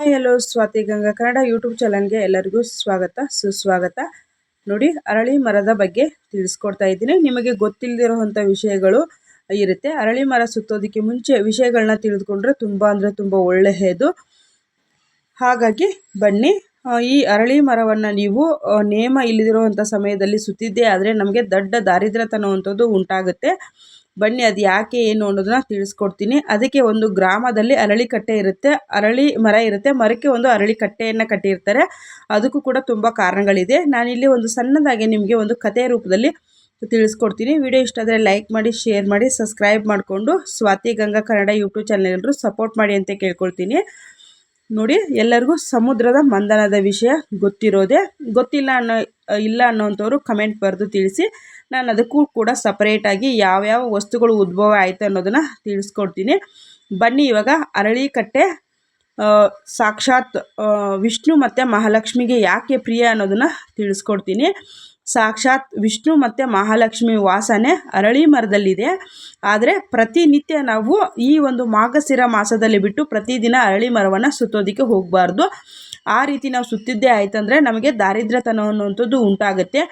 Hi hello Swathi Ganga Kannada YouTube ಚಾನಲ್ಗೆ ಎಲ್ಲರಿಗೂ ಸ್ವಾಗತ, ಸುಸ್ವಾಗತ. ನೋಡಿ, ಅರಳಿ ಮರದ ಬಗ್ಗೆ ತಿಳಿಸ್ಕೊಡ್ತಾ ಇದ್ದೀನಿ. ನಿಮಗೆ ಗೊತ್ತಿಲ್ಲದಿರೋವಂಥ ವಿಷಯಗಳು ಇರುತ್ತೆ. ಅರಳಿ ಮರ ಸುತ್ತೋದಕ್ಕೆ ಮುಂಚೆ ವಿಷಯಗಳನ್ನ ತಿಳಿದುಕೊಂಡ್ರೆ ತುಂಬ ಅಂದರೆ ತುಂಬ ಒಳ್ಳೆಯದು. ಹಾಗಾಗಿ, ಬನ್ನಿ ಈ ಅರಳಿ ಮರವನ್ನು ನೀವು ನೇಮ ಇಲ್ಲದಿರುವಂಥ ಸಮಯದಲ್ಲಿ ಸುತ್ತಿದ್ದೇ ಆದರೆ ನಮಗೆ ದೊಡ್ಡ ದಾರಿದ್ರ್ಯತನ ಅಂಥದ್ದು ಉಂಟಾಗುತ್ತೆ. ಬನ್ನಿ, ಅದು ಯಾಕೆ ಏನು ಅನ್ನೋದನ್ನ ತಿಳಿಸ್ಕೊಡ್ತೀನಿ. ಅದಕ್ಕೆ ಒಂದು ಗ್ರಾಮದಲ್ಲಿ ಅರಳಿ ಕಟ್ಟೆ ಇರುತ್ತೆ. ಅರಳಿ ಮರ ಇರುತ್ತೆ. ಮರಕ್ಕೆ ಒಂದು ಅರಳಿ ಕಟ್ಟೆಯನ್ನು ಕಟ್ಟಿರ್ತಾರೆ. ಅದಕ್ಕೂ ಕೂಡ ತುಂಬ ಕಾರಣಗಳಿದೆ. ನಾನಿಲ್ಲಿ ಒಂದು ಸಣ್ಣದಾಗಿ ನಿಮಗೆ ಒಂದು ಕಥೆ ರೂಪದಲ್ಲಿ ತಿಳಿಸ್ಕೊಡ್ತೀನಿ. ವಿಡಿಯೋ ಇಷ್ಟ ಆದರೆ ಲೈಕ್ ಮಾಡಿ, ಶೇರ್ ಮಾಡಿ, ಸಬ್ಸ್ಕ್ರೈಬ್ ಮಾಡಿಕೊಂಡು ಸ್ವಾತಿ ಗಂಗಾ ಕನ್ನಡ ಯೂಟ್ಯೂಬ್ ಚಾನಲ್ ಎಲ್ಲರೂ ಸಪೋರ್ಟ್ ಮಾಡಿ ಅಂತ ಕೇಳ್ಕೊಳ್ತೀನಿ. ನೋಡಿ, ಎಲ್ಲರಿಗೂ ಸಮುದ್ರದ ಮಂದನದ ವಿಷಯ ಗೊತ್ತಿರೋದೆ. ಗೊತ್ತಿಲ್ಲ ಅನ್ನೋ, ಇಲ್ಲ ಅನ್ನೋವಂಥವ್ರು ಕಮೆಂಟ್ ಬರೆದು ತಿಳಿಸಿ. ನಾನು ಅದಕ್ಕೂ ಕೂಡ ಸಪ್ರೇಟಾಗಿ ಯಾವ್ಯಾವ ವಸ್ತುಗಳು ಉದ್ಭವ ಆಯಿತು ಅನ್ನೋದನ್ನು ತಿಳಿಸ್ಕೊಡ್ತೀನಿ. ಬನ್ನಿ ಇವಾಗ ಅರಳಿಕಟ್ಟೆ ಸಾಕ್ಷಾತ್ ವಿಷ್ಣು ಮತ್ತು ಮಹಾಲಕ್ಷ್ಮಿಗೆ ಯಾಕೆ ಪ್ರಿಯ ಅನ್ನೋದನ್ನು ತಿಳಿಸ್ಕೊಡ್ತೀನಿ. ಸಾಕ್ಷಾತ್ ವಿಷ್ಣು ಮತ್ತು ಮಹಾಲಕ್ಷ್ಮಿ ವಾಸನೆ ಅರಳಿ ಮರದಲ್ಲಿದೆ. ಆದರೆ ಪ್ರತಿನಿತ್ಯ ನಾವು ಈ ಒಂದು ಮಾಘಸಿರ ಮಾಸದಲ್ಲಿ ಬಿಟ್ಟು ಪ್ರತಿದಿನ ಅರಳಿ ಮರವನ್ನು ಸುತ್ತೋದಕ್ಕೆ ಹೋಗಬಾರ್ದು. ಆ ರೀತಿ ನಾವು ಸುತ್ತಿದ್ದೇ ಆಯ್ತಂದರೆ ನಮಗೆ ದಾರಿದ್ರ್ಯತನ ಅನ್ನುವಂಥದ್ದು ಉಂಟಾಗುತ್ತೆ.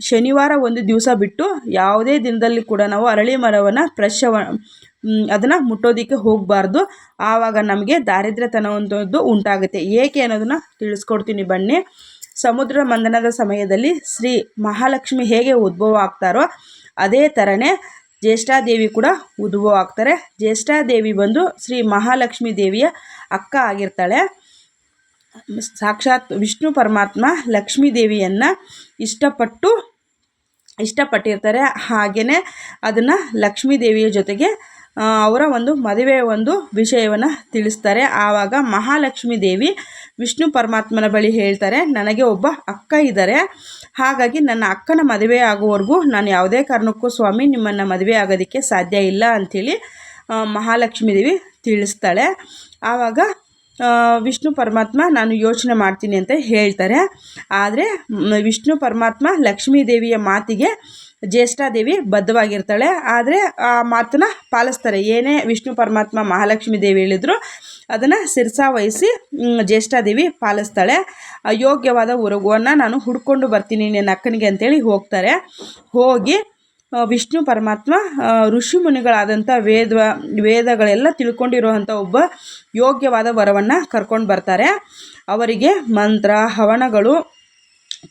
ಶನಿವಾರ ಒಂದು ದಿವಸ ಬಿಟ್ಟು ಯಾವುದೇ ದಿನದಲ್ಲಿ ಕೂಡ ನಾವು ಅರಳಿ ಮರವನ್ನು ಪ್ರಶವ ಅದನ್ನು ಮುಟ್ಟೋದಕ್ಕೆ ಹೋಗಬಾರ್ದು. ಆವಾಗ ನಮಗೆ ದಾರಿದ್ರ್ಯತನ ಒಂದು ಉಂಟಾಗುತ್ತೆ. ಏಕೆ ಅನ್ನೋದನ್ನು ತಿಳಿಸ್ಕೊಡ್ತೀನಿ ಬನ್ನಿ. ಸಮುದ್ರ ಮಂದನದ ಸಮಯದಲ್ಲಿ ಶ್ರೀ ಮಹಾಲಕ್ಷ್ಮಿ ಹೇಗೆ ಉದ್ಭವ ಆಗ್ತಾರೋ ಅದೇ ಥರನೇ ಜ್ಯೇಷ್ಠಾದೇವಿ ಕೂಡ ಉದ್ಭವ ಆಗ್ತಾರೆ. ಜ್ಯೇಷ್ಠಾದೇವಿ ಬಂದು ಶ್ರೀ ಮಹಾಲಕ್ಷ್ಮಿ ದೇವಿಯ ಅಕ್ಕ ಆಗಿರ್ತಾಳೆ. ಸಾಕ್ಷಾತ್ ವಿಷ್ಣು ಪರಮಾತ್ಮ ಲಕ್ಷ್ಮೀ ದೇವಿಯನ್ನು ಇಷ್ಟಪಟ್ಟು ಇಷ್ಟಪಟ್ಟಿರ್ತಾರೆ. ಹಾಗೆಯೇ ಅದನ್ನು ಲಕ್ಷ್ಮೀ ದೇವಿಯ ಜೊತೆಗೆ ಅವರ ಒಂದು ಮದುವೆಯ ಒಂದು ವಿಷಯವನ್ನು ತಿಳಿಸ್ತಾರೆ. ಆವಾಗ ಮಹಾಲಕ್ಷ್ಮೀ ದೇವಿ ವಿಷ್ಣು ಪರಮಾತ್ಮನ ಬಳಿ ಹೇಳ್ತಾರೆ, ನನಗೆ ಒಬ್ಬ ಅಕ್ಕ ಇದ್ದಾರೆ. ಹಾಗಾಗಿ ನನ್ನ ಅಕ್ಕನ ಮದುವೆ ಆಗುವವರೆಗೂ ನಾನು ಯಾವುದೇ ಕಾರಣಕ್ಕೂ ಸ್ವಾಮಿ, ನಿಮ್ಮನ್ನು ಮದುವೆ ಆಗೋದಕ್ಕೆ ಸಾಧ್ಯ ಇಲ್ಲ ಅಂಥೇಳಿ ಮಹಾಲಕ್ಷ್ಮೀ ದೇವಿ ತಿಳಿಸ್ತಾಳೆ. ಆವಾಗ ವಿಷ್ಣು ಪರಮಾತ್ಮ ನಾನು ಯೋಚನೆ ಮಾಡ್ತೀನಿ ಅಂತ ಹೇಳ್ತಾರೆ. ಆದರೆ ವಿಷ್ಣು ಪರಮಾತ್ಮ ಲಕ್ಷ್ಮೀ ದೇವಿಯ ಮಾತಿಗೆ ಜ್ಯೇಷ್ಠಾದೇವಿ ಬದ್ಧವಾಗಿರ್ತಾಳೆ. ಆದರೆ, ಆ ಮಾತನ್ನ ಪಾಲಿಸ್ತಾರೆ. ಏನೇ ವಿಷ್ಣು ಪರಮಾತ್ಮ ಮಹಾಲಕ್ಷ್ಮಿ ದೇವಿ ಹೇಳಿದ್ರು, ಅದನ್ನು ಸಿರ್ಸಾ ವಹಿಸಿ ಜ್ಯೇಷ್ಠಾದೇವಿ ಪಾಲಿಸ್ತಾಳೆ. ಅಯೋಗ್ಯವಾದ ಉರುಗುವನ್ನು ನಾನು ಹುಡ್ಕೊಂಡು ಬರ್ತೀನಿ ನಿನ್ನ ಅಕ್ಕನಿಗೆ ಅಂತೇಳಿ ಹೋಗ್ತಾರೆ. ಹೋಗಿ ವಿಷ್ಣು ಪರಮಾತ್ಮ ಋಷಿ ಮುನಿಗಳಾದಂಥ ವೇದ ವೇದಗಳೆಲ್ಲ ತಿಳ್ಕೊಂಡಿರುವಂಥ ಒಬ್ಬ ಯೋಗ್ಯವಾದ ವರವನ್ನು ಕರ್ಕೊಂಡು ಬರ್ತಾರೆ. ಅವರಿಗೆ ಮಂತ್ರ, ಹವನಗಳು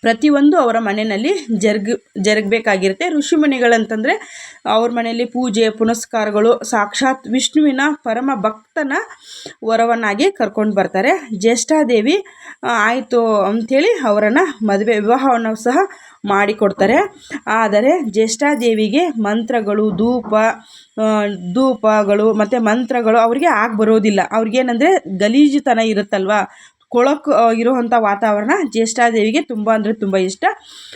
ಪ್ರತಿಯೊಂದು ಅವರ ಮನೆಯಲ್ಲಿ ಜರುಗ, ಜರುಗಬೇಕಾಗಿರುತ್ತೆ. ಋಷಿಮುನಿಗಳಂತಂದರೆ ಅವ್ರ ಮನೆಯಲ್ಲಿ ಪೂಜೆ, ಪುನಸ್ಕಾರಗಳು, ಸಾಕ್ಷಾತ್ ವಿಷ್ಣುವಿನ ಪರಮ ಭಕ್ತನ ವರವನ್ನಾಗಿ ಕರ್ಕೊಂಡು ಬರ್ತಾರೆ. ಜ್ಯೇಷ್ಠಾದೇವಿ ಆಯಿತು ಅಂಥೇಳಿ ಅವರನ್ನು ಮದುವೆ, ವಿವಾಹವನ್ನು ಸಹ ಮಾಡಿಕೊಡ್ತಾರೆ. ಆದರೆ ಜ್ಯೇಷ್ಠಾದೇವಿಗೆ ಮಂತ್ರಗಳು, ಧೂಪ ಧೂಪಗಳು ಮತ್ತು ಮಂತ್ರಗಳು ಅವರಿಗೆ ಆಗಿ ಬರೋದಿಲ್ಲ. ಅವ್ರಿಗೇನಂದರೆ ಗಲೀಜುತನ ಇರುತ್ತಲ್ವ? ಕೊಳಕು ಇರುವಂಥ ವಾತಾವರಣ ಜ್ಯೇಷ್ಠಾದೇವಿಗೆ ತುಂಬ ಅಂದರೆ ತುಂಬ ಇಷ್ಟ.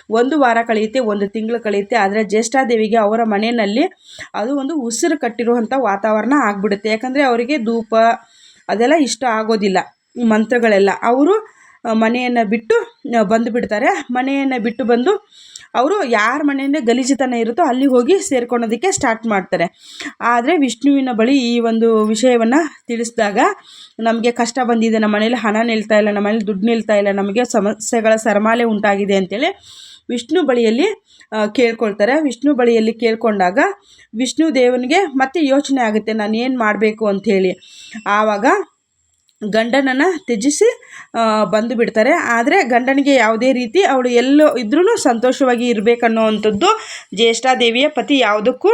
ಒಂದು ವಾರ ಕಳೆಯುತ್ತೆ, ಒಂದು ತಿಂಗಳು ಕಳೆಯುತ್ತೆ, ಆದರೆ ಜ್ಯೇಷ್ಠಾದೇವಿಗೆ ಅವರ ಮನೆಯಲ್ಲಿ ಅದು ಒಂದು ಉಸಿರು ಕಟ್ಟಿರುವಂಥ ವಾತಾವರಣ ಆಗಿಬಿಡುತ್ತೆ. ಯಾಕಂದರೆ ಅವರಿಗೆ ಧೂಪ ಅದೆಲ್ಲ ಇಷ್ಟ ಆಗೋದಿಲ್ಲ ಮಂತ್ರಗಳೆಲ್ಲ. ಅವರು ಮನೆಯನ್ನು ಬಿಟ್ಟು ಬಂದು ಬಿಡ್ತಾರೆ ಮನೆಯನ್ನು ಬಿಟ್ಟು ಬಂದು ಅವರು ಯಾರ ಮನೆಯಿಂದ ಗಲೀಜುತನ ಇರುತ್ತೋ ಅಲ್ಲಿ ಹೋಗಿ ಸೇರ್ಕೊಳೋದಕ್ಕೆ ಸ್ಟಾರ್ಟ್ ಮಾಡ್ತಾರೆ. ಆದರೆ ವಿಷ್ಣುವಿನ ಬಳಿ ಈ ಒಂದು ವಿಷಯವನ್ನು ತಿಳಿಸಿದಾಗ ನಮಗೆ ಕಷ್ಟ ಬಂದಿದೆ. ನಮ್ಮ ಮನೇಲಿ ಹಣ ನಿಲ್ತಾ ಇಲ್ಲ, ನಮ್ಮ ಮನೇಲಿ ದುಡ್ಡು ನಿಲ್ತಾ ಇಲ್ಲ, ನಮಗೆ ಸಮಸ್ಯೆಗಳ ಸರಮಾಲೆ ಉಂಟಾಗಿದೆ ಅಂತೇಳಿ ವಿಷ್ಣು ಬಳಿಯಲ್ಲಿ ಕೇಳ್ಕೊಳ್ತಾರೆ. ವಿಷ್ಣು ಬಳಿಯಲ್ಲಿ ಕೇಳ್ಕೊಂಡಾಗ ವಿಷ್ಣು ದೇವನಿಗೆ ಮತ್ತೆ ಯೋಚನೆ ಆಗುತ್ತೆ, ನಾನು ಏನು ಮಾಡಬೇಕು ಅಂಥೇಳಿ ಆವಾಗ ಗಂಡನನ್ನು ತ್ಯಜಿಸಿ ಬಂದು ಬಿಡ್ತಾರೆ. ಆದರೆ ಗಂಡನಿಗೆ ಯಾವುದೇ ರೀತಿ ಅವಳು ಎಲ್ಲೋ ಇದ್ರೂ ಸಂತೋಷವಾಗಿ ಇರಬೇಕನ್ನೋವಂಥದ್ದು ಜ್ಯೇಷ್ಠಾದೇವಿಯ ಪತಿ ಯಾವುದಕ್ಕೂ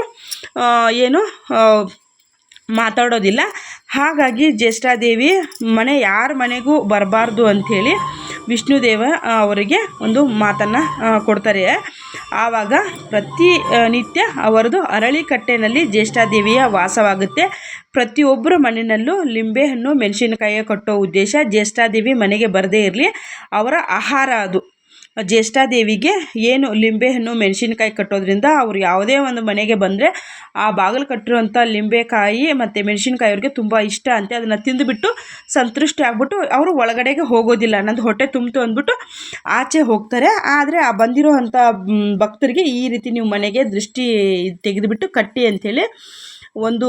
ಏನು ಮಾತಾಡೋದಿಲ್ಲ. ಹಾಗಾಗಿ ಜ್ಯೇಷ್ಠಾದೇವಿ ಮನೆ, ಯಾರ ಮನೆಗೂ ಬರಬಾರ್ದು ಅಂಥೇಳಿ ವಿಷ್ಣುದೇವ ಅವರಿಗೆ ಒಂದು ಮಾತನ್ನು ಕೊಡ್ತಾರೆ. ಆವಾಗ ಪ್ರತಿ ನಿತ್ಯ ಅವರದು ಅರಳಿಕಟ್ಟೆನಲ್ಲಿ ಜ್ಯೇಷ್ಠಾದೇವಿಯ ವಾಸವಾಗುತ್ತೆ. ಪ್ರತಿಯೊಬ್ಬರ ಮನೆಯಲ್ಲೂ ಲಿಂಬೆಹಣ್ಣು ಮೆಣಸಿನಕಾಯಿ ಕಟ್ಟೋ ಉದ್ದೇಶ ಜ್ಯೇಷ್ಠಾದೇವಿ ಮನೆಗೆ ಬರದೇ ಇರಲಿ. ಅವರ ಆಹಾರ ಅದು. ಜ್ಯೇಷ್ಠಾದೇವಿಗೆ ಏನು ಲಿಂಬೆಹಣ್ಣು ಮೆಣಸಿನ್ಕಾಯಿ ಕಟ್ಟೋದ್ರಿಂದ ಅವ್ರು ಯಾವುದೇ ಒಂದು ಮನೆಗೆ ಬಂದರೆ ಆ ಬಾಗಿಲು ಕಟ್ಟಿರುವಂಥ ಲಿಂಬೆಕಾಯಿ ಮತ್ತು ಮೆಣಸಿನ್ಕಾಯಿ ಅವ್ರಿಗೆ ತುಂಬ ಇಷ್ಟ ಅಂತೆ. ಅದನ್ನು ತಿಂದುಬಿಟ್ಟು ಸಂತೃಷ್ಟಿ ಆಗ್ಬಿಟ್ಟು ಅವರು ಒಳಗಡೆಗೆ ಹೋಗೋದಿಲ್ಲ. ನಂದು ಹೊಟ್ಟೆ ತುಂಬಿತು ಅಂದ್ಬಿಟ್ಟು ಆಚೆ ಹೋಗ್ತಾರೆ. ಆದರೆ ಆ ಬಂದಿರೋ ಭಕ್ತರಿಗೆ ಈ ರೀತಿ ನೀವು ಮನೆಗೆ ದೃಷ್ಟಿ ತೆಗೆದುಬಿಟ್ಟು ಕಟ್ಟಿ ಅಂಥೇಳಿ ಒಂದು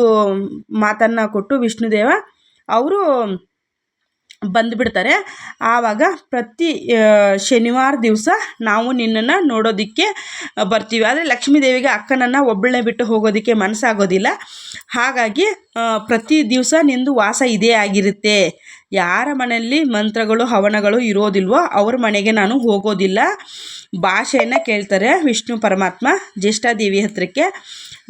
ಮಾತನ್ನು ಕೊಟ್ಟು ವಿಷ್ಣುದೇವ, ಅವರು ಬಂದುಬಿಡ್ತಾರೆ. ಆವಾಗ ಪ್ರತಿ ಶನಿವಾರ ದಿವಸ ನಾವು ನಿನ್ನನ್ನು ನೋಡೋದಕ್ಕೆ ಬರ್ತೀವಿ. ಆದರೆ ಲಕ್ಷ್ಮೀ ದೇವಿಗೆ ಅಕ್ಕನನ್ನು ಒಬ್ಬಳನ್ನೇ ಬಿಟ್ಟು ಹೋಗೋದಕ್ಕೆ ಮನಸ್ಸಾಗೋದಿಲ್ಲ. ಹಾಗಾಗಿ ಪ್ರತಿ ದಿವಸ ನಿಂದು ವಾಸ ಇದೇ ಆಗಿರುತ್ತೆ. ಯಾರ ಮನೆಯಲ್ಲಿ ಮಂತ್ರಗಳು, ಹವನಗಳು ಇರೋದಿಲ್ವೋ ಅವ್ರ ಮನೆಗೆ ನಾನು ಹೋಗೋದಿಲ್ಲ. ಭಾಷೆಯನ್ನು ಕೇಳ್ತಾರೆ ವಿಷ್ಣು ಪರಮಾತ್ಮ ಜ್ಯೇಷ್ಠಾದೇವಿ ಹತ್ರಕ್ಕೆ.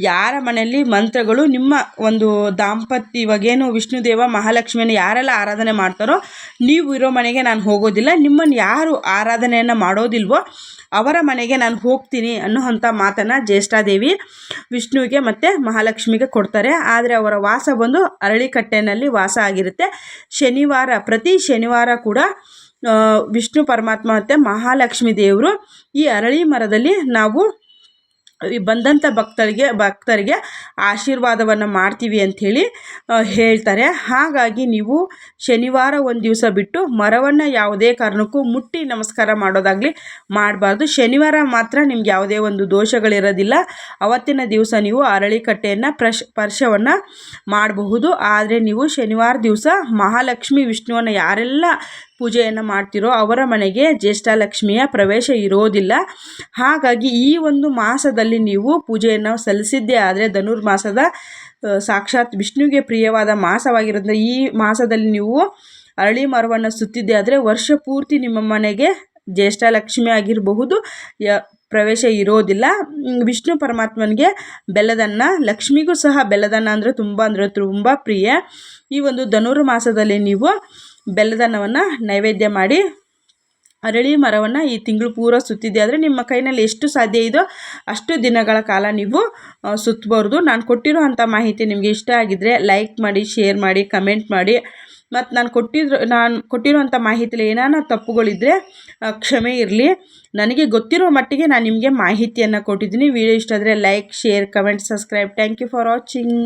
ಯಾರ ಮನೆಯಲ್ಲಿ ಮಂತ್ರಗಳು ನಿಮ್ಮ ಒಂದು ದಾಂಪತ್ಯ ಇವಾಗೇನು ವಿಷ್ಣುದೇವ ಮಹಾಲಕ್ಷ್ಮಿಯನ್ನು ಯಾರೆಲ್ಲ ಆರಾಧನೆ ಮಾಡ್ತಾರೋ ನೀವು ಇರೋ ಮನೆಗೆ ನಾನು ಹೋಗೋದಿಲ್ಲ, ನಿಮ್ಮನ್ನು ಯಾರು ಆರಾಧನೆಯನ್ನು ಮಾಡೋದಿಲ್ವೋ ಅವರ ಮನೆಗೆ ನಾನು ಹೋಗ್ತೀನಿ ಅನ್ನುವಂಥ ಮಾತನ್ನು ಜ್ಯೇಷ್ಠಾದೇವಿ ವಿಷ್ಣುವಿಗೆ ಮತ್ತು ಮಹಾಲಕ್ಷ್ಮಿಗೆ ಕೊಡ್ತಾರೆ. ಆದರೆ ಅವರ ವಾಸ ಬಂದು ಅರಳಿಕಟ್ಟೆನಲ್ಲಿ ವಾಸ ಆಗಿರುತ್ತೆ. ಶನಿವಾರ, ಪ್ರತಿ ಶನಿವಾರ ಕೂಡ ವಿಷ್ಣು ಪರಮಾತ್ಮ ಮತ್ತು ಮಹಾಲಕ್ಷ್ಮಿ ದೇವರು ಈ ಅರಳಿ ಮರದಲ್ಲಿ ನಾವು ಈ ಬಂದಂಥ ಭಕ್ತರಿಗೆ ಭಕ್ತರಿಗೆ ಆಶೀರ್ವಾದವನ್ನು ಮಾಡ್ತೀವಿ ಅಂಥೇಳಿ ಹೇಳ್ತಾರೆ. ಹಾಗಾಗಿ ನೀವು ಶನಿವಾರ ಒಂದು ದಿವಸ ಬಿಟ್ಟು ಮರವನ್ನು ಯಾವುದೇ ಕಾರಣಕ್ಕೂ ಮುಟ್ಟಿ ನಮಸ್ಕಾರ ಮಾಡೋದಾಗಲಿ ಮಾಡಬಾರ್ದು. ಶನಿವಾರ ಮಾತ್ರ ನಿಮ್ಗೆ ಯಾವುದೇ ಒಂದು ದೋಷಗಳಿರೋದಿಲ್ಲ. ಅವತ್ತಿನ ದಿವಸ ನೀವು ಅರಳಿಕಟ್ಟೆಯನ್ನು, ಪ್ರಶ್, ಸ್ಪರ್ಶವನ್ನು ಮಾಡಬಹುದು. ಆದರೆ ನೀವು ಶನಿವಾರ ದಿವಸ ಮಹಾಲಕ್ಷ್ಮಿ ವಿಷ್ಣುವನ್ನು ಯಾರೆಲ್ಲ ಪೂಜೆಯನ್ನು ಮಾಡ್ತಿರೋ ಅವರ ಮನೆಗೆ ಜ್ಯೇಷ್ಠಲಕ್ಷ್ಮಿಯ ಪ್ರವೇಶ ಇರೋದಿಲ್ಲ. ಹಾಗಾಗಿ ಈ ಒಂದು ಮಾಸದಲ್ಲಿ ನೀವು ಪೂಜೆಯನ್ನು ಸಲ್ಲಿಸಿದ್ದೇ ಆದರೆ ಧನುರ್ಮಾಸದ ಸಾಕ್ಷಾತ್ ವಿಷ್ಣುವಿಗೆ ಪ್ರಿಯವಾದ ಮಾಸವಾಗಿರೋದ್ರಿಂದ ಈ ಮಾಸದಲ್ಲಿ ನೀವು ಅರಳಿ ಮರವನ್ನು ಸುತ್ತಿದ್ದೆ ಆದರೆ ವರ್ಷ ಪೂರ್ತಿ ನಿಮ್ಮ ಮನೆಗೆ ಜ್ಯೇಷ್ಠಲಕ್ಷ್ಮಿ ಆಗಿರಬಹುದು. ಯ, ಪ್ರವೇಶ ಇರೋದಿಲ್ಲ. ವಿಷ್ಣು ಪರಮಾತ್ಮನಿಗೆ ಬೆಲ್ಲದನ್ನ, ಲಕ್ಷ್ಮಿಗೂ ಸಹ ಬೆಲ್ಲದನ್ನ ಅಂದರೆ ತುಂಬ ಅಂದರೆ ತುಂಬ ಪ್ರಿಯ. ಈ ಒಂದು ಧನುರ್ಮಾಸದಲ್ಲಿ ನೀವು ಬೆಲ್ಲದನ್ನವನ್ನು ನೈವೇದ್ಯ ಮಾಡಿ ಅರಳಿ ಮರವನ್ನು ಈ ತಿಂಗಳು ಪೂರ ಸುತ್ತಿದೆ ಆದರೆ ನಿಮ್ಮ ಕೈನಲ್ಲಿ ಎಷ್ಟು ಸಾಧ್ಯ ಇದೋ ಅಷ್ಟು ದಿನಗಳ ಕಾಲ ನೀವು ಸುತ್ತಬಾರ್ದು ನಾನು ಕೊಟ್ಟಿರೋ ಅಂಥ ಮಾಹಿತಿ ನಿಮಗೆ ಇಷ್ಟ ಆಗಿದ್ದರೆ ಲೈಕ್ ಮಾಡಿ ಶೇರ್ ಮಾಡಿ ಕಮೆಂಟ್ ಮಾಡಿ. ಮತ್ತು ನಾನು ಕೊಟ್ಟಿದ್ರು, ನಾನು ಕೊಟ್ಟಿರೋಂಥ ಮಾಹಿತಿಲಿ ಏನಾನ ತಪ್ಪುಗಳಿದ್ದರೆ ಕ್ಷಮೆ ಇರಲಿ. ನನಗೆ ಗೊತ್ತಿರೋ ಮಟ್ಟಿಗೆ ನಾನು ನಿಮಗೆ ಮಾಹಿತಿಯನ್ನು ಕೊಟ್ಟಿದ್ದೀನಿ. ವಿಡಿಯೋ ಇಷ್ಟ ಆದರೆ like share comment subscribe thank you for watching